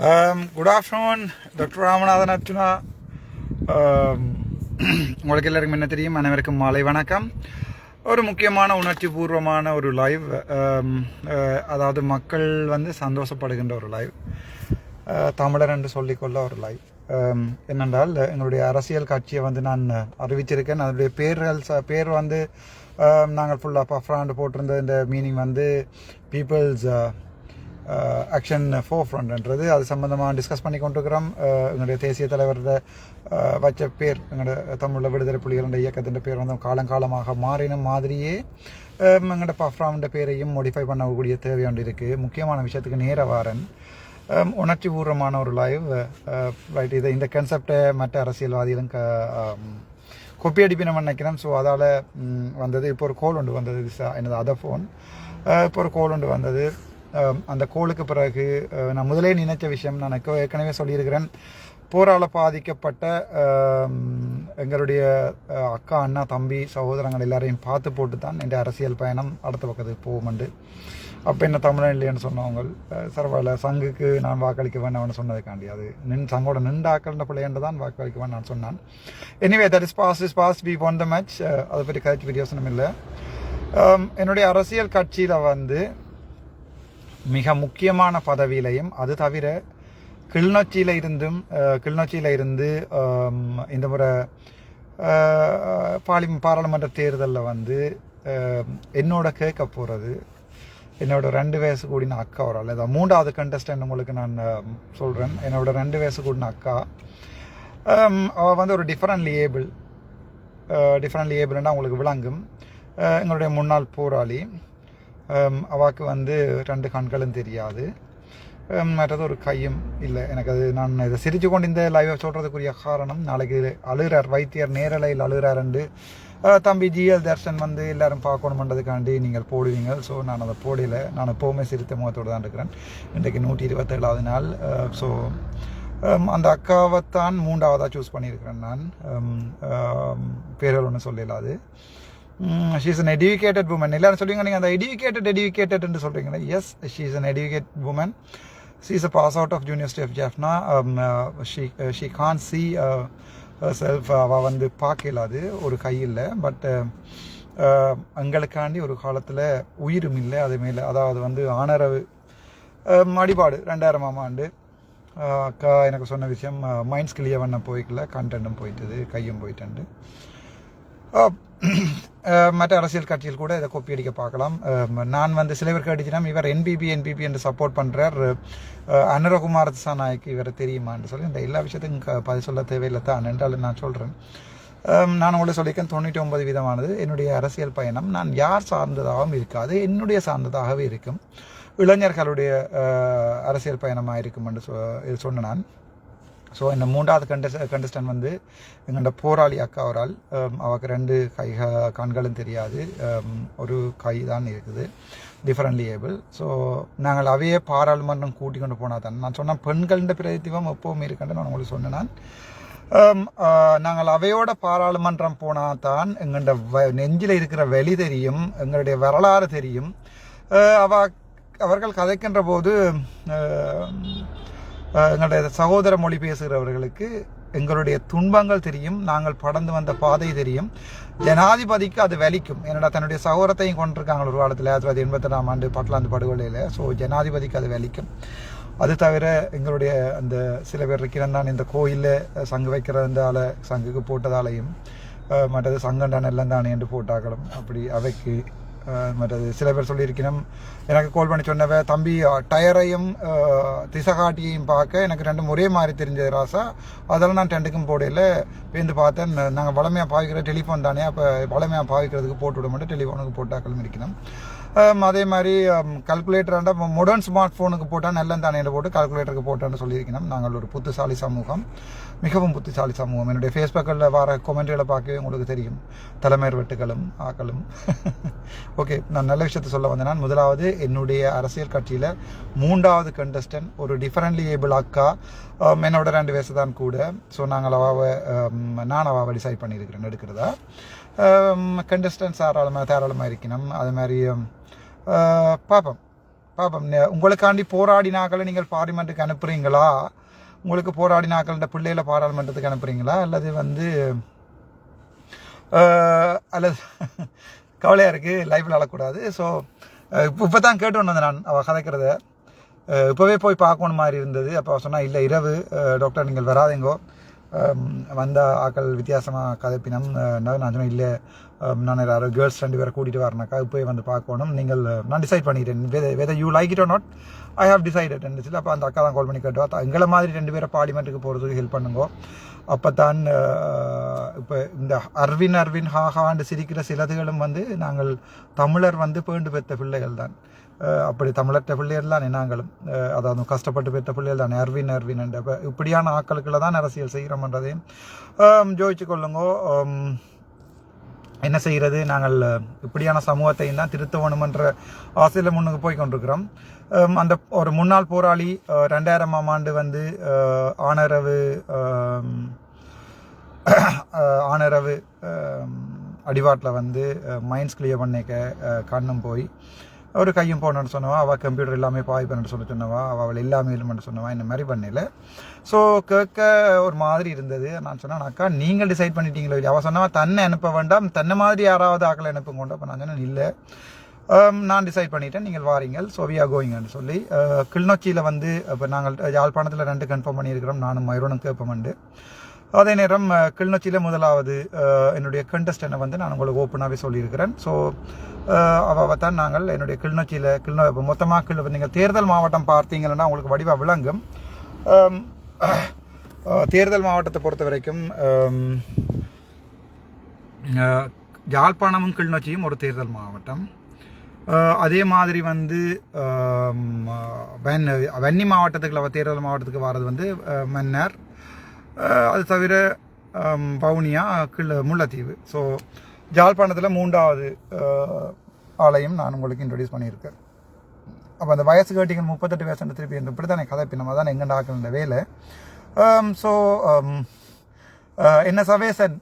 Good afternoon doctor Ramanathan Archuna உங்களுக்கு எல்லாருக்கும் என்ன தெரியும்? அனைவருக்கும் மாலை வணக்கம். ஒரு முக்கியமான உணர்ச்சி பூர்வமான ஒரு லைவ் um, uh, அதாவது மக்கள் வந்து சந்தோஷப்படுகின்ற ஒரு லைவ் uh, தமிழர் என்று சொல்லிக்கொள்ள ஒரு லைவ் um, என்னென்றால் எங்களுடைய அரசியல் கட்சியை வந்து நான் அறிவிச்சிருக்கேன். அதனுடைய பேர்கள் ச- பேர் வந்து um, நாங்கள் ஃபுல்லாக பஃப்ராண்டு போட்டிருந்த இந்த மீனிங் வந்து பீப்புள்ஸ் ஆக்ஷன் ஃபோர் ஃப்ரண்ட்ன்றது அது சம்மந்தமாக டிஸ்கஸ் பண்ணி கொண்டிருக்கிறோம். எங்களுடைய தேசிய தலைவரோட வச்ச பேர் எங்களோட தமிழில் விடுதலை புலிகளின் இயக்கத்தின் பேர் வந்து காலங்காலமாக மாறின மாதிரியே எங்களோட பஃப்ராம்ன்ற பேரையும் மோடிஃபை பண்ணக்கூடிய தேவை ஒன்று இருக்குது முக்கியமான விஷயத்துக்கு நேர வாரன். உணர்ச்சி பூர்வமான ஒரு லைவ் ரைட் இதை இந்த கன்செப்டை மற்ற அரசியல்வாதிகளும் க கொப்பி அடிப்பினம் நினைக்கிறேன் ஸோ அதால் வந்தது. இப்போ ஒரு கோல் ஒன்று வந்தது எனது அதர் ஃபோன் இப்போ ஒரு கோல் ஒன்று வந்தது. அந்த கோளுக்கு பிறகு நான் முதலே நினைச்ச விஷயம் நான் ஏற்கனவே சொல்லியிருக்கிறேன். போரால் பாதிக்கப்பட்ட எங்களுடைய அக்கா அண்ணா தம்பி சகோதரங்கள் எல்லாரையும் பார்த்து போட்டு தான் என் அரசியல் பயணம் அடுத்த பக்கத்துக்கு போகும்ண்டு. அப்போ என்ன தமிழன் இல்லைன்னு சொன்னவங்க சரவாயில்ல சங்குக்கு நான் வாக்களிக்க வேண்டாம்னு சொன்னதுக்காண்டி. அது நின் சங்கோட நின்றாக்கள்ன்ற பிள்ளையன்று தான் வாக்களிக்க வேண்டாம் நான் சொன்னான் anyway that is past is past we won the match அதை பற்றி கதைச்சு பெரிய யோசனம் இல்லை என்னுடைய அரசியல் கட்சியில் வந்து மிக முக்கியமான பதவியிலையும் அது தவிர கிளிநொச்சியில் இருந்தும் கிளிநொச்சியில் இருந்து இந்த முறை பாலி பாராளுமன்ற தேர்தலில் வந்து என்னோட கேட்க போகிறது என்னோட ரெண்டு வயசு கூடின அக்கா ஒரு ஆள் அதாவது மூன்றாவது கண்டஸ்டன்ட் உங்களுக்கு நான் சொல்கிறேன் என்னோட ரெண்டு வயசு கூடின அக்கா. அவள் வந்து ஒரு டிஃப்ரெண்ட் லியேபிள் டிஃப்ரெண்ட் லியேபிள்னா உங்களுக்கு விளங்கும். எங்களுடைய முன்னாள் போராளி. அவாக்கு வந்து ரெண்டு கண்களும் தெரியாது. மற்றது ஒரு கையும் இல்லை. எனக்கு அது நான் இதை சிரித்து கொண்டு இந்த லைவை சொல்கிறதுக்குரிய காரணம் நாளைக்கு அழுகிறார் வைத்தியர் நேரலையில் அழுகிறாருண்டு தம்பி ஜிஎல் தர்ஷன் வந்து எல்லாரும் பார்க்கணுமன்றதுக்காண்டி நீங்கள் போடுவீங்க. ஸோ நான் அதை போடல. நான் எப்போவுமே சிரித்த முகத்தோடு தான் இருக்கிறேன். இன்றைக்கு நூற்றி இருபத்தேழாவது நாள். ஸோ அந்த அக்காவைத்தான் மூன்றாவதாக சூஸ் பண்ணியிருக்கிறேன் நான். பேர்கள் ஒன்றும் சொல்லலாது. ஷீஸ் அன் எடுக்கேட்டட் உமன் எல்லாரும் சொல்லுவீங்க நீங்கள் அந்த எடுக்கேட்டட் எடுக்கேட்டட்னு சொல்கிறீங்களா yes yes she's an educate woman she is a pass out of university of Jaffna she she can see self அவள் வந்து பார்க்கல அது ஒரு கையில் பட் uh, uh, எங்களுக்காண்டி ஒரு காலத்தில் உயிரும் இல்லை. அது மேலே அதாவது வந்து ஆனரவு um, அடிபாடு ரெண்டாயிரமாம் ஆண்டு. அக்கா எனக்கு சொன்ன விஷயம் மைண்ட்ஸ் கிளியர் பண்ண போய்க்கல. கண்டென்ட்டும் போயிட்டது கையும் போயிட்டு மற்ற அரசியல் கட்சியில் கூட இதை கொப்பி அடிக்க பார்க்கலாம். நான் வந்து சிலவருக்கு அடிச்சிடம் அடிச்சினா இவர் என்பிபி என்பிபி என்று சப்போர்ட் பண்ணுறார் அனுரகுமார் நாயக்கு இவரை தெரியுமான்னு சொல்லி இந்த எல்லா விஷயத்தையும் பதில் சொல்ல தேவையில்லை தான் என்றாலும் நான் சொல்கிறேன் நான் உங்களை சொல்லியிருக்கேன் தொண்ணூற்றி ஒன்பது விதமானது. என்னுடைய அரசியல் பயணம் நான் யார் சார்ந்ததாகவும் இருக்காது என்னுடைய சார்ந்ததாகவே இருக்கும். இளைஞர்களுடைய அரசியல் பயணமாக இருக்கும் என்று சொ இது சொன்ன நான். ஸோ இந்த மூன்றாவது கண்டஸ் கண்டஸ்டன் வந்து எங்கள்ட போராளி அக்கா ஒரு um, ஆள் ரெண்டு கை கண்களும் தெரியாது. Um, ஒரு கை தான் இருக்குது. டிஃப்ரெண்ட்லி ஏபிள் ஸோ நாங்கள் அவையே பாராளுமன்றம் கூட்டி கொண்டு போனால் தான். நான் சொன்ன பெண்களின் பிரதித்துவம் எப்போவுமே இருக்குன்னு நான் உங்களுக்கு சொன்னேன். Um, நான் நாங்கள் அவையோட பாராளுமன்றம் போனால் தான் எங்கள்ட வ நெஞ்சில் இருக்கிற வெளி தெரியும் எங்களுடைய வரலாறு தெரியும். அவ அவர்கள் கதைக்கின்ற போது எங்களுடைய சகோதர மொழி பேசுகிறவர்களுக்கு எங்களுடைய துன்பங்கள் தெரியும் நாங்கள் படந்து வந்த பாதை தெரியும். ஜனாதிபதிக்கு அது வலிக்கும். என்னடா தன்னுடைய சகோதரத்தையும் கொண்டிருக்காங்க ஒரு காலத்தில் ஆயிரத்தி தொள்ளாயிரத்தி எண்பத்தெட்டாம் ஆண்டு பட்லாந்து படுகொலையில். ஸோ ஜனாதிபதிக்கு அது வலிக்கும். அது தவிர எங்களுடைய அந்த சில பேர் இருக்கிறான் தான் இந்த கோயிலில் சங்கு வைக்கிறதால சங்குக்கு போட்டதாலையும் மற்றது சங்கண்டான் எல்லாம் தானே என்று போட்டாக்களும் அப்படி அவைக்கு மற்றது சில பேர் சொல்லியிருக்கணும். எனக்கு கால் பண்ணி சொன்னவ தம்பி டயரையும் திசகாட்டியையும் பார்க்க எனக்கு ரெண்டும் ஒரே மாதிரி தெரிஞ்சது ராசா. அதெல்லாம் நான் ரெண்டுக்கும் போடையில் பேந்து பார்த்தேன். நாங்கள் வளமையாக பாவிக்கிற டெலிஃபோன் தானே. அப்போ வளமையாக பாவிக்கிறதுக்கு போட்டு விட மாட்டோம். டெலிஃபோனுக்கு போட்டாக்களும் இருக்கணும். அதே மாதிரி கல்குலேட்டராண்ட மாடர்ன் ஸ்மார்ட் ஃபோனுக்கு போட்டால் நல்ல தானே போட்டு கால்குலேட்டருக்கு போட்டான்னு சொல்லியிருக்கணும். நாங்கள் ஒரு புத்திசாலி சமூகம். மிகவும் புத்திசாலி சமூகம். என்னுடைய ஃபேஸ்புக்கில் வர கொமெண்ட்களை பார்க்கவே உங்களுக்கு தெரியும். தலைமையர் வெட்டுகளும் ஆக்களும். ஓகே நான் நல்ல விஷயத்த சொல்ல வந்தேன். நான் முதலாவது என்னுடைய அரசியல் கட்சியில் மூன்றாவது கண்டஸ்டன்ட் ஒரு டிஃபரெண்ட்லி ஏபிள் அக்கா. என்னோட ரெண்டு வயசு தான் கூட. ஸோ நாங்கள் அவாவை நான் அவாவை டிசைட் பண்ணியிருக்கிறேன் எடுக்கிறதா. கண்டஸ்டன்ஸ் தாராளமாக தாராளமாக இருக்கணும் அது மாதிரி பார்ப்போம் பார்ப்போம் உங்களுக்காண்டி போராடினாக்களை நீங்கள் பார்லிமெண்ட்டுக்கு அனுப்புகிறீங்களா உங்களுக்கு போராடினாக்கள் இந்த பிள்ளைகளை பாராளுமன்றத்துக்கு அனுப்புகிறீங்களா அல்லது வந்து அல்லது கவலையாக இருக்குது லைஃப்பில் அழக்கூடாது. ஸோ இப்போ இப்போ தான் கேட்டு வந்தேன் நான். அவள் கதைக்கிறத. இப்போவே போய் பார்க்கணும் மாதிரி இருந்தது. அப்போ சொன்னால் இல்லை இரவு. டாக்டர் நீங்கள் வராதீங்கோ. வந்த ஆக்கள் வித்தியாசமாக கதைப்பினம் நான் சொன்னேன் இல்லை நான் யாரும் கேர்ள்ஸ் ரெண்டு பேரை கூட்டிகிட்டு வரனாக்கா இப்போயே வந்து பார்க்கணும் நீங்கள் நான் டிசைட் பண்ணிக்கிறேன் whether you like it or not I have decided இருந்துச்சு அப்போ அந்த அக்கா தான் கால் பண்ணி கேட்டோம் எங்களை மாதிரி ரெண்டு பேரை பார்லிமெண்ட்டுக்கு போகிறதுக்கு ஹெல்ப் பண்ணுங்க அப்போ தான் இப்போ இந்த அர்வின் அர்வின் ஹாஹாண்டு சிரிக்கிற சிலதுகளும் வந்து நாங்கள் தமிழர் வந்து பேண்டு பெற்ற பிள்ளைகள் தான் அப்படி தமிழற்ற பிள்ளைகள் தான் நாங்களும் அதாவது கஷ்டப்பட்டு பெற்ற பிள்ளைகள் தான் அர்வின் அர்வின் என்ற இப்படியான ஆக்களுக்குள்ள தான் அரசியல் செய்கிறோம்ன்றதையும் ஜோதிச்சு கொள்ளுங்கோ. என்ன செய்கிறது? நாங்கள் இப்படியான சமூகத்தையும் தான் திருத்த வேணுமென்ற ஆசையில் முன்னுக்கு போய் கொண்டிருக்கிறோம் அந்த ஒரு முன்னாள் போராளி ரெண்டாயிரமாம் ஆண்டு வந்து ஆனரவு ஆனரவு அடிவாட்டில் வந்து மைண்ட்ஸ் கிளியர் பண்ணிக்க கண்ணும் போய் ஒரு கையும் போனன்னு சொன்னவா அவள் கம்ப்யூட்டர் எல்லாமே பாய் பண்ணு சொல்லி சொன்னவா அவள் எல்லாமே இல்லைன்னு சொன்னவா இந்த மாதிரி பண்ணல. ஸோ கேட்க ஒரு மாதிரி இருந்தது. நான் சொன்னேன் அக்கா நீங்கள் டிசைட் பண்ணிட்டீங்களோ இல்லையா? அவள் சொன்னவா தன்னை அனுப்ப வேண்டாம் தன்னை மாதிரி யாராவது ஆக்களை அனுப்புங்க அப்போ நான் சொன்னேன் இல்லை. Um, நான் டிசைட் பண்ணிட்டேன் நீங்கள் வாரீங்கள் ஸோ வி ஆர் கோயிங்னு சொல்லி uh, கிளிநொச்சியில் வந்து இப்போ நாங்கள் யாழ்ப்பாணத்தில் ரெண்டு கன்ஃபார்ம் பண்ணியிருக்கிறோம் நானும் மயூரனும் கேட்போம்ண்டு அதே நேரம் uh, கிளிநொச்சியில் முதலாவது uh, என்னுடைய கண்டஸ்டனை வந்து நான் உங்களுக்கு ஓப்பனாகவே சொல்லியிருக்கிறேன். ஸோ அவ தான் நாங்கள் என்னுடைய கிளிநொச்சியில் கிளிநொ இப்போ மொத்தமாக கிள் நீங்கள் தேர்தல் மாவட்டம் பார்த்தீங்கன்னா உங்களுக்கு வடிவாக விளங்கும். தேர்தல் மாவட்டத்தை பொறுத்த வரைக்கும் யாழ்ப்பாணமும் கிளிநொச்சியும் ஒரு தேர்தல் மாவட்டம். அதே மாதிரி வந்து வென் வன்னி மாவட்டத்துக்குள்ள தேர்தல் மாவட்டத்துக்கு வர்றது வந்து மன்னர். மன்னார் அது தவிர வவுனியா கிள்ள முல்லைத்தீவு. ஸோ ஜாழ்ப்பாணத்தில் மூன்றாவது அஹ், ஆலயம் நான் உங்களுக்கு இன்ட்ரடியூஸ் பண்ணியிருக்கேன். அப்போ அந்த வயசு கேட்டிங்க முப்பத்தெட்டு வயசு திருப்பி இந்த இப்படி தானே கதை நம்ம தான் எங்கே ஆக்கணுன்ற வேலை. ஸோ என்ன சவேசன்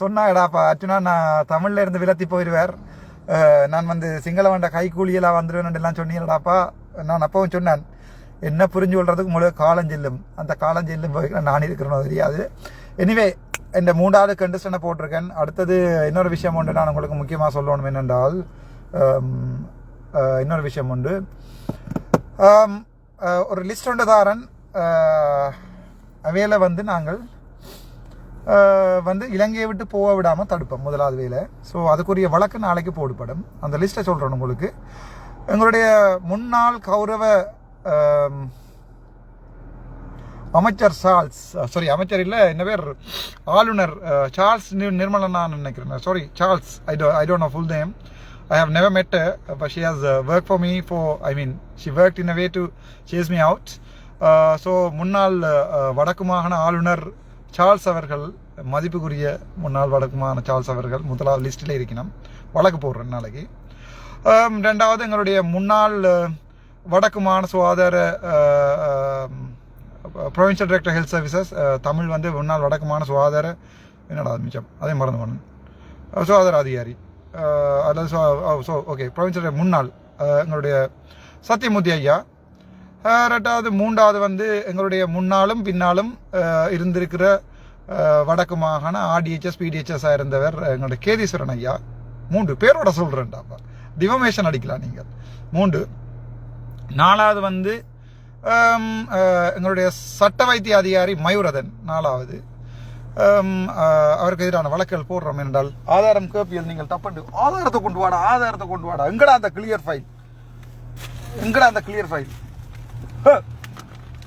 சொன்னா எடாப்பா நான் தமிழில் இருந்து விலத்தி போயிடுவார் நான் வந்து சிங்கள வண்ட கைகூலியெல்லாம் வந்துடுவேன் எல்லாம் சொன்னீங்களாப்பா நான் அப்பவும் சொன்னேன் என்ன புரிஞ்சு கொள்றதுக்கு முழு காலஞ்செல்லும் அந்த காலஞ்செல்லும் போய் நான் இருக்கிறனோ தெரியாது. எனிவே இந்த மூன்றாவது கண்டிஷனை போட்டிருக்கேன். அடுத்தது இன்னொரு விஷயம் உண்டு. நான் உங்களுக்கு முக்கியமாக சொல்லணும் என்னென்றால் இன்னொரு விஷயம் உண்டு. ஒரு லிஸ்ட் ஒன்று தாரன் வேலை வந்து நாங்கள் வந்து இலங்கையை விட்டு போக விடாமல் தடுப்போம் முதலாவது வேலை. ஸோ அதுக்குரிய வழக்கு நாளைக்கு போடுபடும் அந்த லிஸ்ட்டை சொல்கிறேன் உங்களுக்கு. எங்களுடைய முன்னாள் கௌரவ அமைச்சர் சார்ல்ஸ் சாரி அமைச்சர் இல்லை என்ன பேர்? ஆளுநர் சார்ஸ் சார்ல்ஸ் நிர்மலன் நான் நினைக்கிறேன். Sorry Charles. I do I don't know full name I have never met but she has work for me for I mean she work in a way to chase me out so முன்னாள் வடக்கு மாகாண ஆளுநர் Charles அவர்கள் மதிப்புக்குரிய முன்னாள் வடக்கு மாகாண Charles அவர்கள் முதலாவது லிஸ்ட்டில் இருக்கணும். வழக்கு போடுறேன் நாளைக்கு. ரெண்டாவது எங்களுடைய முன்னாள் வடக்கு மாகாண சுகாதார provincial director health services Tamil வந்து முன்னாள் வடக்குமான சுகாதார என்னடா மிச்சம்? அதே மறந்து பண்ணு சுகாதார அதிகாரி. அதாவது அல்லது ஸோ ஓகே ப்ரொவின்ஷியல் முன்னாள் எங்களுடைய சத்தியமூர்த்தி ஐயா. ரெண்டாவது மூன்றாவது வந்து எங்களுடைய முன்னாலும் பின்னாலும் இருந்திருக்கிற வடக்கு மாகாண ஆர்டிஹெச்எஸ் பிடிஹெச்எஸ் இருந்தவர் எங்களுடைய கேதீஸ்வரன் ஐயா. மூன்று பேரோட சொல்கிறேன்டாப்பா டிவமேஷன் அடிக்கலாம் நீங்கள். மூன்று. நாலாவது வந்து எங்களுடைய சட்ட வைத்திய அதிகாரி மயூரதன் நாலாவது. அவருக்கு எதிரான வழக்குகள் போடுறோம் என்றால் ஆதாரம் கேப்பியல் நீங்கள் தப்பண்டு. ஆதாரத்தை கொண்டு வாடா ஆதாரத்தை கொண்டு வாடா. எங்கடா அந்த கிளியர் ஃபைல் எங்கடா அந்த கிளியர் ஃபைல்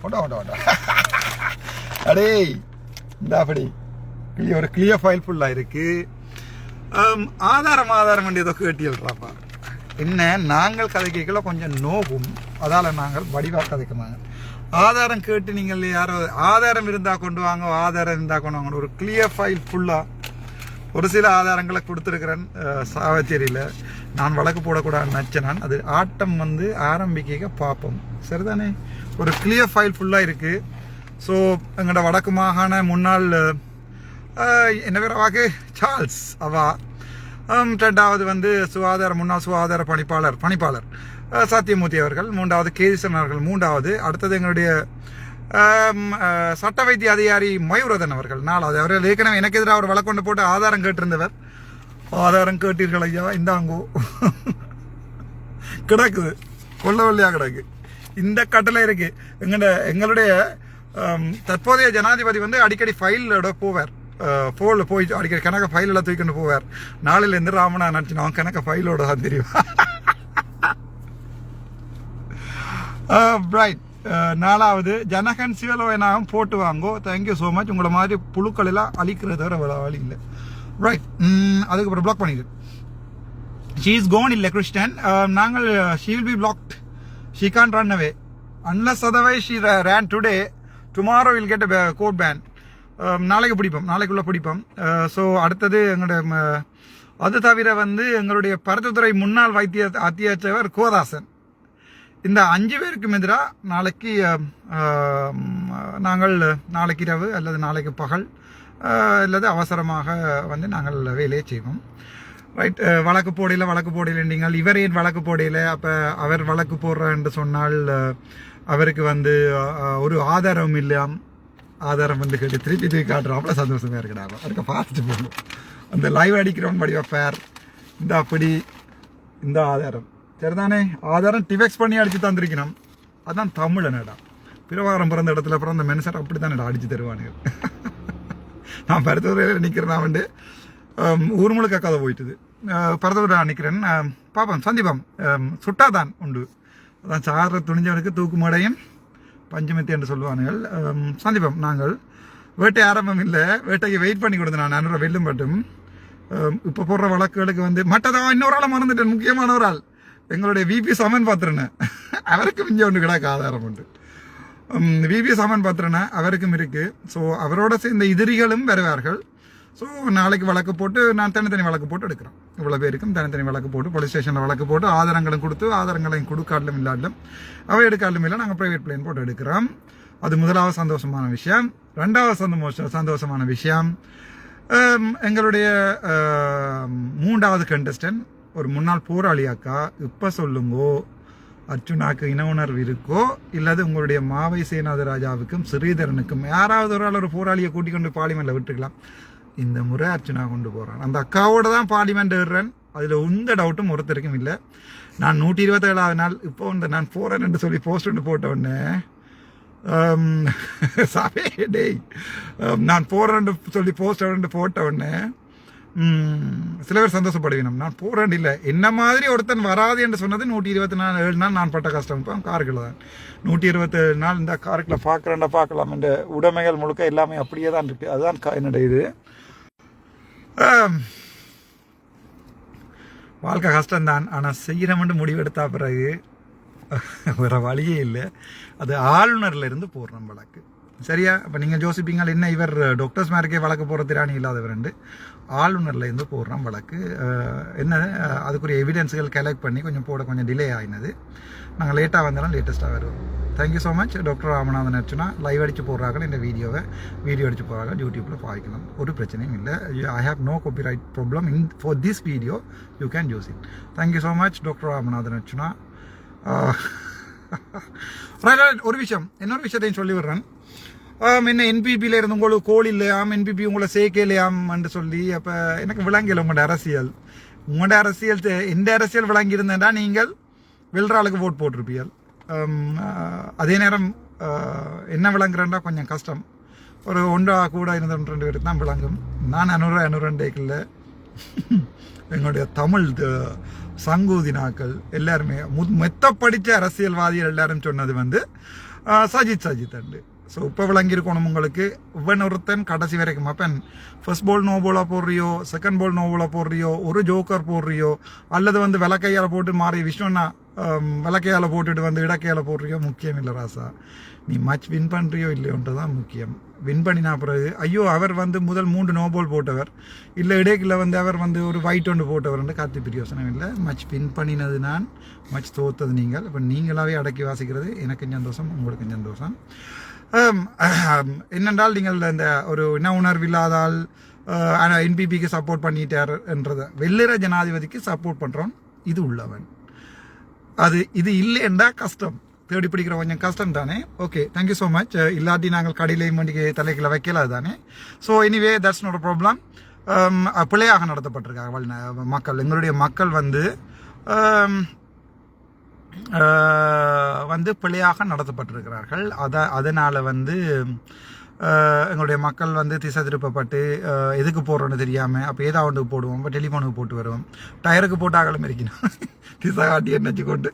கொண்டா கொண்டா கொண்டா அடே இந்த அப்படி. ஒரு கிளியர் ஃபைல் ஃபுல்லாக இருக்கு. ஆதாரம் ஆதாரம் வேண்டியதோ கேட்டியல்றாப்பா என்ன நாங்கள் கதை கேட்கல கொஞ்சம் நோகும் அதால நாங்கள் வடிவாக கதைக்கிறாங்க ஆதாரம் கேட்டு நீங்கள் யாரோ ஆதாரம் இருந்தா கொண்டு வாங்க ஆதாரம் இருந்தா கொண்டு வாங்க ஒரு கிளியர் ஃபைல் ஃபுல்லா ஒரு சில ஆதாரங்களை கொடுத்துருக்கிறேன் அஹ், சாவச்சேரியில் நான் வழக்கு போடக்கூடாது நினச்சேன் அது ஆட்டம் வந்து ஆரம்பிக்க பார்ப்போம். சரிதானே? ஒரு கிளியர் ஃபைல் ஃபுல்லாக இருக்குது ஸோ எங்களோட வடக்கு மாகாண முன்னாள் என்ன பேர் வாக்கு சார்ல்ஸ் அவா. ரெண்டாவது வந்து சுகாதார முன்னாள் சுகாதார பணிப்பாளர் பணிப்பாளர் சத்தியமூர்த்தி அவர்கள் மூன்றாவது கேசன் அவர்கள் மூன்றாவது அடுத்தது எங்களுடைய சட்ட வைத்திய அதிகாரி மயூரதன் அவர்கள். நாலாவது அவர்கள் ஏற்கனவே எனக்கு எதிராக ஒரு வழக்கொண்டு போட்டு ஆதாரம் கேட்டிருந்தவர். ஆதாரம் கேட்டீர்கள் ஐயா இந்தாங்கோ. கிடக்குது. கொல்லவல்லியா கிடக்கு. இந்த கட்டளை இருக்கு. எங்கட எங்களுடைய தற்போதைய ஜனாதிபதி வந்து அடிக்கடி ஃபைலோட போவார். ஃபோனில் போய் அடிக்கடி கணக்க ஃபைலெல்லாம் தூக்கிட்டு போவார். நாளையிலேருந்து ராமனா நினச்சி அவன் கணக்க ஃபைலோட தான் தெரியும். ரைட் நாலாவது ஜனகன் சிவலோயனாகவும் போட்டு வாங்கோ. தேங்க்யூ ஸோ மச் உங்களை மாதிரி புழுக்கள் எல்லாம் அழிக்கிறது தவிர வழி இல்லை. ரைட் அதுக்கப்புறம் பிளாக் பண்ணிடு. ஷீ இஸ் கோன் இல்லை கிறிஸ்டன் நாங்கள் she will be blocked she can run away unless otherwise she ran today tomorrow will get court ban நாளைக்கு பிடிப்போம். நாளைக்குள்ள பிடிப்போம். ஸோ அடுத்தது எங்களுடைய ம, அது தவிர வந்து எங்களுடைய பருத்தத்துறை முன்னாள் வைத்திய அத்தியாச்சவர் கோதாசன். இந்த அஞ்சு பேருக்கும் எதிராக நாளைக்கு நாங்கள் நாளைக்கு இரவு அல்லது நாளைக்கு பகல் அல்லது அவசரமாக வந்து நாங்கள் வேலையை செய்வோம். ரைட் வழக்கு போடையில் வழக்கு போடையில் நீங்கள் இவர் ஏன் வழக்கு போடையில்? அப்போ அவர் வழக்கு போடுறார் என்று சொன்னால் அவருக்கு வந்து ஒரு ஆதாரம் இல்லாம ஆதாரம் வந்து கேட்டு திருப்பி தூக்கி காட்டுறாப்புல சந்தோஷமா இருக்கிறாங்க அதுக்கு பார்த்துட்டு போகணும். அந்த லைவ் அடிக்கிறவன் படி வைப்பார் இந்த அப்படி இந்த ஆதாரம். சரிதானே? ஆதாரம் டிஃபெக்ஸ் பண்ணி அடித்து தந்திருக்கணும். அதான் தமிழனடா. பிரவாரம் பிறந்த இடத்துல அப்புறம் அந்த மனுஷர் அப்படி தானடா அடித்து தருவானுங்க. நான் பருத்தூரில் நிற்கிறேன் வந்து ஊர் முழுக்க கதை போயிட்டுது. பரதூரில் நிற்கிறேன் பாப்பேன் சந்திப்போம் சுட்டாதான் உண்டு. அதான் சார துணிஞ்சவனுக்கு தூக்கு மடையும் பஞ்சமித்தி என்று சொல்லுவானுங்கள் ஆம், சந்திப்போம் நாங்கள் வேட்டை ஆரம்பம் இல்லை. வேட்டைக்கு வெயிட் பண்ணி கொடுத்தேன் நான். அனுற வெல்லும் மட்டும். இப்போ போடுற வழக்குகளுக்கு வந்து மற்றதான் இன்னொரு ஆளை மறந்துட்டேன். முக்கியமான ஒரு ஆள். எங்களுடைய விபி சமன் பாத்திரனை. அவருக்கு மிஞ்ச ஒன்று கிடக்கு ஆதாரம் உண்டு. விபி சமன் பாத்திரனை அவருக்கும் இருக்குது ஸோ அவரோட சேர்ந்த எதிரிகளும் வருவார்கள். ஸோ நாளைக்கு வழக்கு போட்டு நான் தனித்தனி வழக்கு போட்டு எடுக்கிறேன். இவ்வளோ பேருக்கும் தனித்தனி வழக்கு போட்டு போலீஸ் ஸ்டேஷனில் வழக்கு போட்டு ஆதாரங்களும் கொடுத்து ஆதாரங்களையும் கொடுக்காட்டிலும் இல்லாட்டிலும் அவை எடுக்காட்டிலும் இல்லை நாங்கள் ப்ரைவேட் பிளேன் போட்டு எடுக்கிறோம். அது முதலாவது சந்தோஷமான விஷயம். ரெண்டாவது சந்தோஷ சந்தோஷமான விஷயம் எங்களுடைய மூன்றாவது கண்டஸ்டன்ட் ஒரு முன்னாள் போராளி அக்கா இப்போ சொல்லுங்கோ அர்ஜுனாக்கு இன உணர்வு இருக்கோ இல்லது உங்களுடைய மாவை சேனாத ராஜாவுக்கும் ஸ்ரீதரனுக்கும் யாராவது ஒரு ஆள் ஒரு போராளியை கூட்டிக் கொண்டு பார்லிமெண்ட்ல விட்டுக்கலாம். இந்த முறை அர்ச்சனா கொண்டு போகிறான் அந்த அக்காவோட தான் பார்லிமெண்ட் ஏறுறேன் அதில் எந்த டவுட்டும் ஒருத்தருக்கும் இல்லை. நான் நூற்றி இருபத்தேழாவது நாள் இப்போ இந்த நான் போகிறேன் என்று சொல்லி போஸ்ட் ஒன்று போட்ட உடனே சாவே டேய் நான் போகிறேன்னு சொல்லி போஸ்ட் ஒன்று போட்ட உடனே சில பேர் சந்தோஷப்படுவினம் நான் போகிறேன் இல்லை. என்ன மாதிரி ஒருத்தன் வராது என்று சொன்னது நூற்றி இருபத்தி நாலு ஏழு நாள் நான் பட்ட கஷ்டம். இப்போ காருக்குள்ள தான். நூற்றி இருபத்தேழு நாள் இந்த காருக்குள்ள பார்க்குறேன்டா பார்க்கலாம். என்ற உடைமைகள் முழுக்க எல்லாமே அப்படியே தான் இருக்குது அதுதான் கா- என்னுடைய இது. வாழ்க்கை கஷ்டம்தான் ஆனால் செய்கிறமென்று முடிவெடுத்தா பிறகு வேறு வழியே இல்லை. அது ஆளுநர்லேருந்து போடுறோம் வழக்கு. சரியா? இப்போ நீங்கள் யோசிப்பீங்கள் என்ன இவர் டாக்டர்ஸ் மேருக்கே வழக்கு போகிற திராணி இல்லாதவர் ஆளுநர்லேருந்து போடுறோம் வழக்கு. என்ன அதுக்குரிய எவிடன்ஸுகள் கலெக்ட் பண்ணி கொஞ்சம் போட கொஞ்சம் டிலே ஆயினது. நாங்கள் லேட்டாக வந்தாலும் லேட்டஸ்ட்டாக வருவோம். Thank you so much doctor Ramanathan Archuna live அடித்து போடுறாங்க இந்த வீடியோவை. வீடியோ அடித்து போடுறாங்க யூடியூப்பில் பாய்க்கலாம் ஒரு பிரச்சனையும் இல்லை. I have no copyright problem in for this video you can use it thank you so much doctor Ramanathan Archuna ஒரு விஷயம். இன்னொரு விஷயத்தையும் சொல்லி விடுறேன். என்ன என்பிபியில் இருந்து உங்களுக்கு கோல் இல்லையாம் என்பிபி உங்களை சேர்க்கலையாம் என்று சொல்லி அப்போ எனக்கு விளங்கல உங்களோட அரசியல். உங்களோட அரசியல் எந்த அரசியல் விளங்கி இருந்தேன்டா நீங்கள் வெல்றாளுக்கு ஓட் போட்டிருப்பீர்கள் அதே நேரம் என்ன விளங்குறேன்டா? கொஞ்சம் கஷ்டம். ஒரு ஒன்றா கூட இருந்த ஒன்று ரெண்டு பேருக்கு தான் விளங்கும். நான் அனுரா அனுரண்டேக்கில் எங்களுடைய தமிழ் த- சங்கூதினாக்கள் எல்லாருமே மு- மெத்த படித்த அரசியல்வாதிகள் எல்லாரும் சொன்னது வந்து சஜித் சஜித் அண்டு. ஸோ இப்போ விளங்கியிருக்கணும் உங்களுக்கு. இவன் ஒருத்தன் கடைசி வரைக்கும். அப்பன் ஃபர்ஸ்ட் பால் நோ போலாக போடுறியோ? செகண்ட் பால் நோ போலாக போடுறியோ? ஒரு ஜோக்கர் போடுறியோ? அல்லது வந்து விளக்கையால் போட்டு மாறி விஷ்ணுன்னா விளக்கையால் போட்டுட்டு வந்து இடக்கையால் போடுறியோ? முக்கியம் இல்லை ராசா. நீ மச் வின் பண்ணுறியோ இல்லையோன்றது தான் முக்கியம். வின் பண்ணினா பிறகு ஐயோ அவர் வந்து முதல் மூன்று நோ பால் போட்டவர். இல்லை இடைக்கில் வந்து அவர் வந்து ஒரு ஒயிட் ஒன்று போட்டவர் கார்த்தி பிரியோசனம் இல்லை. மச் வின் பண்ணினது நான். மச் தோத்தது நீங்கள். இப்போ நீங்களாவே அடக்கி வாசிக்கிறது. எனக்கும் சந்தோஷம் உங்களுக்கும் சந்தோஷம். என்னென்றால் நீங்கள் இந்த ஒரு இன உணர்வு இல்லாதால் என்பிபிக்கு சப்போர்ட் பண்ணிட்டார் என்றது. வெள்ளிற ஜனாதிபதிக்கு சப்போர்ட் பண்ணுறோம் இது உள்ளவன். அது இது இல்லைண்டா கஷ்டம். தேடி பிடிக்கிற கொஞ்சம் கஷ்டம் தானே? ஓகே தேங்க்யூ ஸோ மச் இல்லாட்டி நாங்கள் கடையிலையும் வண்டிக்கு தலைக்கில் வைக்கல தானே? So anyway that's not problem பிள்ளையாக நடத்தப்பட்டிருக்காங்க. மக்கள் எங்களுடைய மக்கள் வந்து வந்து பிழையாக நடத்தப்பட்டிருக்கிறார்கள். அத அதனால் வந்து எங்களுடைய மக்கள் வந்து திசை திருப்பப்பட்டு எதுக்கு போடுறோன்னு தெரியாமல் அப்போ ஏதாவது போடுவோம். இப்போ டெலிஃபோனுக்கு போட்டு வருவோம். டயருக்கு போட்டு அகலம் இருக்கணும் திசை காட்டி எண்ணச்சு கொண்டு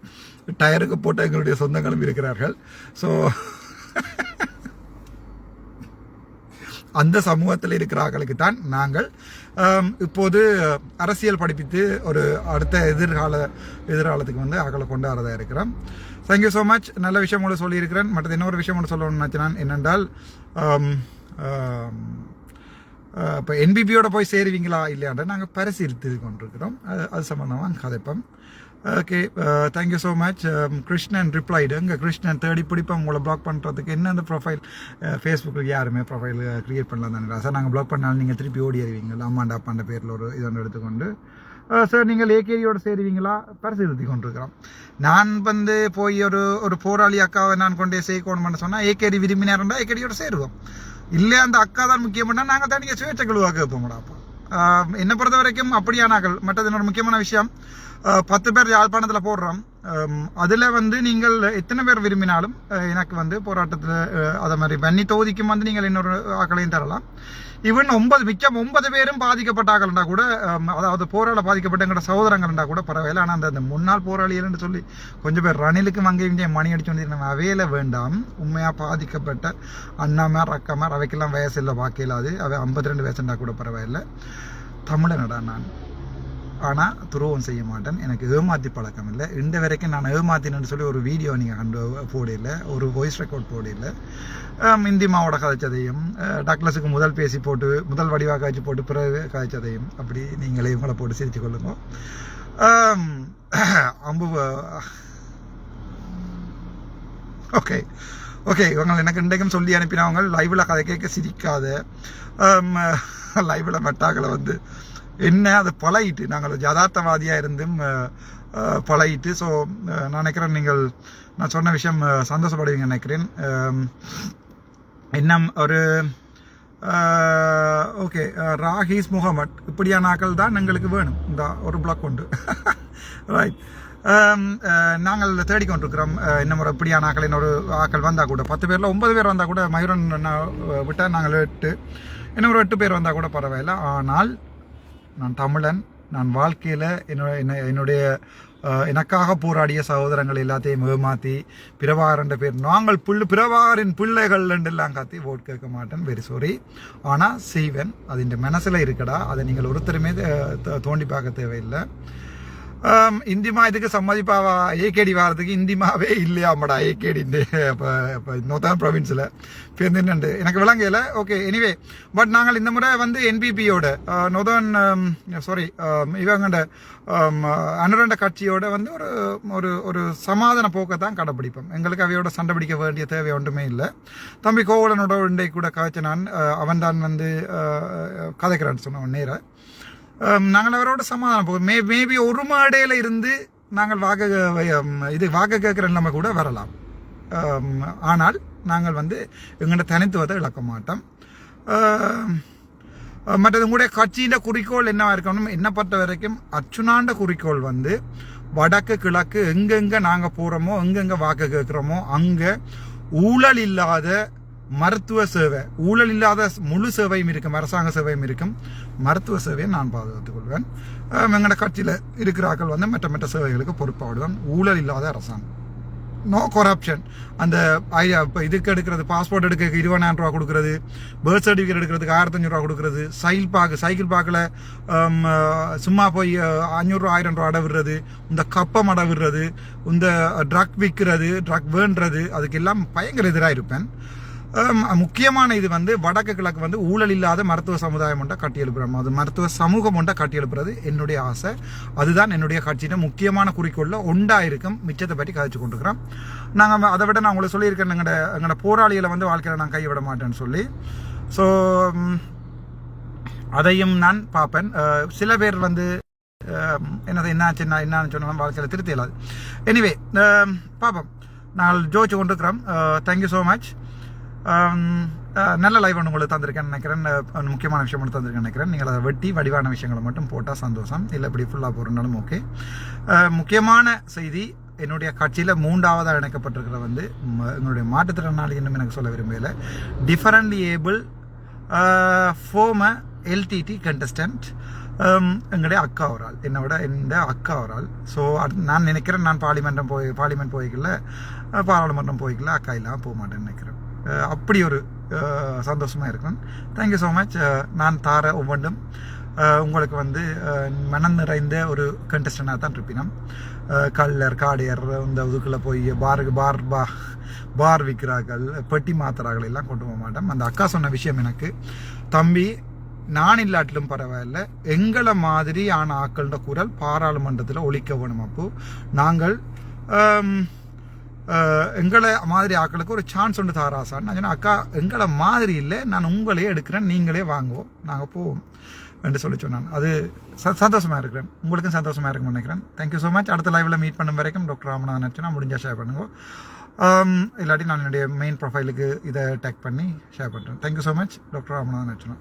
டயருக்கு போட்டு எங்களுடைய சொந்தங்களும் இருக்கிறார்கள். ஸோ அந்த சமூகத்தில் இருக்கிறார்களுக்கு தான் நாங்கள் இப்போது அரசியல் படிப்பித்து ஒரு அடுத்த எதிர்கால எதிர்காலத்துக்கு வந்து அகலை கொண்டு வரதா இருக்கிறோம் தேங்க்யூ ஸோ மச் நல்ல விஷயம் கூட சொல்லியிருக்கிறேன். மற்றது இன்னொரு விஷயம் கூட சொல்லணும்னு நினச்சினான் என்னென்றால் இப்போ என்பிபியோட போய் சேருவீங்களா இல்லையான்ற நாங்கள் பரிசீலித்து கொண்டிருக்கிறோம். அது அது சம்மந்தமாக கதைப்போம். Okay thank you so much Krishnan replied இங்கே கிருஷ்ணன் தேடி பிடிப்போம் உங்களை பிளாக் பண்ணுறதுக்கு என்ன அந்த ப்ரொஃபைல் uh, ஃபேஸ்புக்கில் யாருமே ப்ரொஃபைல் க்ரியேட் பண்ணலாம் தானே சார் நாங்கள் பிளாக் பண்ணாலும் நீங்கள் திருப்பி ஓடி அறிவீங்களா அம்மாண்டா அப்பாண்ட பேரில் ஒரு இதொன்று எடுத்துக்கொண்டு. Uh, சார் நீங்கள் ஏகேரியோடு சேருவீங்களா? பரிசீலித்து கொண்டிருக்கிறோம். நான் வந்து போய் ஒரு ஒரு போராளி அக்காவை நான் கொண்டே சேர்க்கணும்னு சொன்னால் ஏகேடி விரும்பினாருண்டா ஏகேரியோடு சேருவோம். இல்லை அந்த அக்கா தான் முக்கியம்னா நாங்கள் தனியாக சுயேட்சை குழுவாக வைப்போம்டா அப்போ. Uh, என்னை பொறுத்த வரைக்கும் அப்படியானாக்கள். மற்றது என்னோட முக்கியமான விஷயம். பத்து பேர் யாழ்ப்பாணத்தில் போடுறோம். அதில் வந்து நீங்கள் எத்தனை பேர் விரும்பினாலும் எனக்கு வந்து போராட்டத்தில் அதை மாதிரி வன்னி தொகுதிக்கும் வந்து நீங்கள் இன்னொரு ஆக்களையும் தரலாம். ஈவன் ஒன்பது மிச்சம் ஒன்பது பேரும் பாதிக்கப்பட்ட ஆக்கலண்டா கூட அதாவது போராட பாதிக்கப்பட்ட எங்களோட சகோதரங்கள்ண்டா கூட பரவாயில்ல. ஆனால் அந்த அந்த முன்னாள் போராளிகள்னு சொல்லி கொஞ்சம் பேர் ரணிலுக்கும் அங்கேயும் மணி அடிச்சு வந்து நம்ம அவையில வேண்டாம். உண்மையாக பாதிக்கப்பட்ட அண்ணாமார் அக்காமார் அவைக்கெல்லாம் வயசு இல்லை வாக்கையிலாது அவை ஐம்பத்தி ரெண்டு வயசுண்டா கூட பரவாயில்ல. தமிழனடா நான். ஆனால் துரோகம் செய்ய மாட்டேன். எனக்கு ஏமாத்தி பழக்கம் இல்லை. இந்த வரைக்கும் நான் ஏமாத்தினேன்னு சொல்லி ஒரு வீடியோ நீங்கள் கண்டு போடையில் ஒரு வாய்ஸ் ரெக்கார்ட் போடையில் இந்தி மாவோட கதைச்சதையும் டக்லஸுக்கு டக்ளஸுக்கு முதல் பேசி போட்டு முதல் வடிவாக காய்ச்சி போட்டு பிறகு காய்ச்சதையும் அப்படி நீங்களே இவங்களை போட்டு சிரித்து கொள்ளுங்க. அம்பு ஓகே ஓகே இவங்க எனக்கு இன்றைக்கும் சொல்லி அனுப்பினவங்க லைவில் கதை கேட்க சிரிக்காத லைவில் மெட்டாக்களை வந்து என்ன அது பழகிட்டு. நாங்கள் யதார்த்தவாதியாக இருந்தும் பழகிட்டு. ஸோ நான் நினைக்கிறேன் நீங்கள் நான் சொன்ன விஷயம் சந்தோஷப்படுவீங்க நினைக்கிறேன். அம், இன்னும் ஒரு ஓகே ராஹீஸ் முகமட். இப்படியான ஆக்கள் தான் எங்களுக்கு வேணும். இந்த ஒரு பிளாக் உண்டு. ரைட் நாங்கள் தேடிக்கொண்டிருக்கிறோம் என்ன இன்னும் ஒரு இப்படியான ஆக்கள் இன்னொரு ஆக்கள் வந்தால் கூட. பத்து பேரில் ஒன்பது பேர் வந்தால் கூட மயூரன் விட்டால் நாங்கள் எட்டு. இன்னும் ஒரு எட்டு பேர் வந்தால் கூட பரவாயில்ல. ஆனால் நான் தமிழன் நான் வாழ்க்கையில் என்னோட என்னுடைய எனக்காக போராடிய சகோதரங்கள் எல்லாத்தையும் ஏமாற்றி பிரபாகரன்ற பேர் நாங்கள் புல் பிரபாகரின் பிள்ளைகள் எல்லாம் காத்தி ஓட் கேட்க மாட்டேன். வெரி சாரி ஆனால் செய்வேன். அது இந்த மனசில் இருக்கடா. அதை நீங்கள் ஒருத்தருமே தோண்டி பார்க்க தேவையில்லை. இந்திமா இதுக்கு சம்மதிப்பாவா ஏகேடி வாரத்துக்கு இந்திமாவே இல்லையாமடா ஏகேடி இப்போ இப்போ நோத்தான் ப்ரொவின்ஸில் பேருந்துன்னு எனக்கு விளங்கல ஓகே எனிவே பட் நாங்கள் இந்த முறை வந்து என்பிபியோட நொதர்ன் சாரி இவங்கண்ட அனுரண்ட கட்சியோட வந்து ஒரு ஒரு ஒரு சமாதான போக்கை தான் கடைப்பிடிப்போம் எங்களுக்கு அவையோட சண்டை பிடிக்க வேண்டிய தேவை ஒன்றுமே இல்லை தம்பி கோவலனோட இண்டை கூட காய்ச்ச நான் அவன் தான் வந்து கதைக்கிறான்னு சொன்னவன் நேராக Um, நாங்கள் அவரோட சமாதானம் போகும் மே மேபி ஒரு மாடையில் இருந்து நாங்கள் வாக்கு um, இது வாக்கு கேட்குற நிலைமை கூட வரலாம். Um, ஆனால் நாங்கள் வந்து எங்களோட தனித்துவத்தை இழக்க மாட்டோம். Uh, மற்றது உங்களுடைய கட்சியின் குறிக்கோள் என்னவா இருக்கணும்? என்ன பொறுத்த வரைக்கும் அச்சுனாண்ட குறிக்கோள் வந்து வடக்கு கிழக்கு எங்கெங்கே நாங்கள் போகிறோமோ எங்கெங்கே வாக்கு கேட்குறோமோ அங்கே ஊழல் இல்லாத மருத்துவ சேவை ஊழல் இல்லாத முழு சேவையும் இருக்கும் அரசாங்க சேவையும் இருக்கும். மருத்துவ சேவையை நான் பாதுகாத்துக் கொள்வேன். எங்களோட கட்சியில் இருக்கிற வந்து மற்ற மற்ற சேவைகளுக்கு பொறுப்பாடுவேன். ஊழல் இல்லாத அரசாங்கம். நோ கொரப்ஷன் அந்த ஐயா இப்போ இதுக்கு எடுக்கிறது பாஸ்போர்ட் எடுக்க இருபதாயிரம் ரூபா கொடுக்குறது பர்த் சர்டிஃபிகேட் எடுக்கிறதுக்கு ஆயிரத்தஞ்சு ரூபா கொடுக்குறது சைக்கிள் பார்க்க சைக்கிள் பார்க்கல சும்மா போய் அஞ்சூறுரூவா ஆயிரம் ரூபா அடை விடுறது இந்த கப்பம் அடை விடுறது இந்த ட்ரக் விற்கிறது ட்ரக் வேண்டுறது அதுக்கெல்லாம் பயங்கர எதிராக இருப்பேன். முக்கியமான இது வந்து வடக்கு கிழக்கு வந்து ஊழல் இல்லாத மருத்துவ சமுதாயம் ஒன்றை கட்டி எழுப்புறோம் அது மருத்துவ சமூகம் ஒன்றை கட்டி எழுப்புறது என்னுடைய ஆசை. அதுதான் என்னுடைய கட்சியின் முக்கியமான குறிக்கோளில் ஒன்றா இருக்கும் மிச்சத்தை பற்றி கதைச்சு கொண்டிருக்கிறோம். நாங்கள் அதை விட நான் உங்களுக்கு சொல்லியிருக்கேன் எங்களோட எங்களோட போராளிகளை வந்து வாழ்க்கையில் நான் கைவிட மாட்டேன்னு சொல்லி. ஸோ அதையும் நான் பார்ப்பேன். சில பேர் வந்து என்னது என்னாச்சு என்ன என்னன்னு சொன்னாலும் வாழ்க்கையில் திருத்தி இல்லாது. எனிவே பார்ப்போம். நான் ஜோதிச்சு கொண்டிருக்கிறோம். தேங்க்யூ ஸோ மச் நல்ல லைவ் ஒன்று உங்களுக்கு தந்திருக்கேன்னு நினைக்கிறேன். முக்கியமான விஷயம் ஒன்று தந்திருக்கேன்னு நினைக்கிறேன். நீங்கள் அதை வெட்டி வடிவான விஷயங்களை மட்டும் போட்டால் சந்தோஷம். இல்லை இப்படி ஃபுல்லாக போகிறனாலும் ஓகே முக்கியமான செய்தி என்னுடைய கட்சியில் மூன்றாவதாக இணைக்கப்பட்டிருக்கிற வந்து ம- எங்களுடைய மாற்றுத்திறனாளி இன்னும் எனக்கு சொல்ல விரும்பல differently able from LTTE contestant எங்களுடைய அக்கா ஒரு ஆள். என்னோட இந்த அக்கா ஒரு ஆள். ஸோ நான் நினைக்கிறேன் நான் பார்லிமெண்டம் போய் பார்லிமெண்ட் போய்க்கல பாராளுமன்றம் போய்க்கல அக்கா இல்லாமல் போக மாட்டேன்னு நினைக்கிறேன். அப்படி ஒரு சந்தோஷமாக இருக்கும் தேங்க்யூ ஸோ மச் நான் தார ஒவ்வொன்றும் உங்களுக்கு வந்து மனம் நிறைந்த ஒரு கண்டஸ்டனாக தான் இருப்பினோம். கல்லர் காடையர் இந்த இதுக்குள்ளே போய் பாருக்கு பார் பா பார் விற்கிறார்கள் பெட்டி மாத்திரார்கள் எல்லாம் கொண்டு போக மாட்டோம். அந்த அக்கா சொன்ன விஷயம் எனக்கு தம்பி நான் இல்லாட்டிலும் பரவாயில்ல. எங்களை மாதிரி ஆன ஆக்கள்ட குரல் பாராளுமன்றத்தில் ஒழிக்க வேணும் அப்போ. நாங்கள் எங்களை மாதிரி ஆக்களுக்கு ஒரு சான்ஸ் ஒன்று தாராசான் நான் அக்கா எங்களை மாதிரி இல்லை. நான் உங்களையே எடுக்கிறேன். நீங்களே வாங்குவோம். நாங்கள் போவோம். என்று சொல்லி சொன்னான். அது ச- சந்தோஷமா இருக்கிறேன். உங்களுக்கும் சந்தோஷமா இருக்கும்னு நினைக்கிறேன். தேங்க்யூ ஸோ மச் அடுத்த லைவ்ல மீட் பண்ணும் வரைக்கும் டாக்டர் ராமநாதன் நச்சுனா முடிஞ்சா ஷேர் பண்ணுங்க. இல்லாட்டி நான் என்னுடைய மெயின் ப்ரொஃபைலுக்கு இதை டேக் பண்ணி ஷேர் பண்ணுறேன் thank you so much doctor Ramanathan நச்சுனா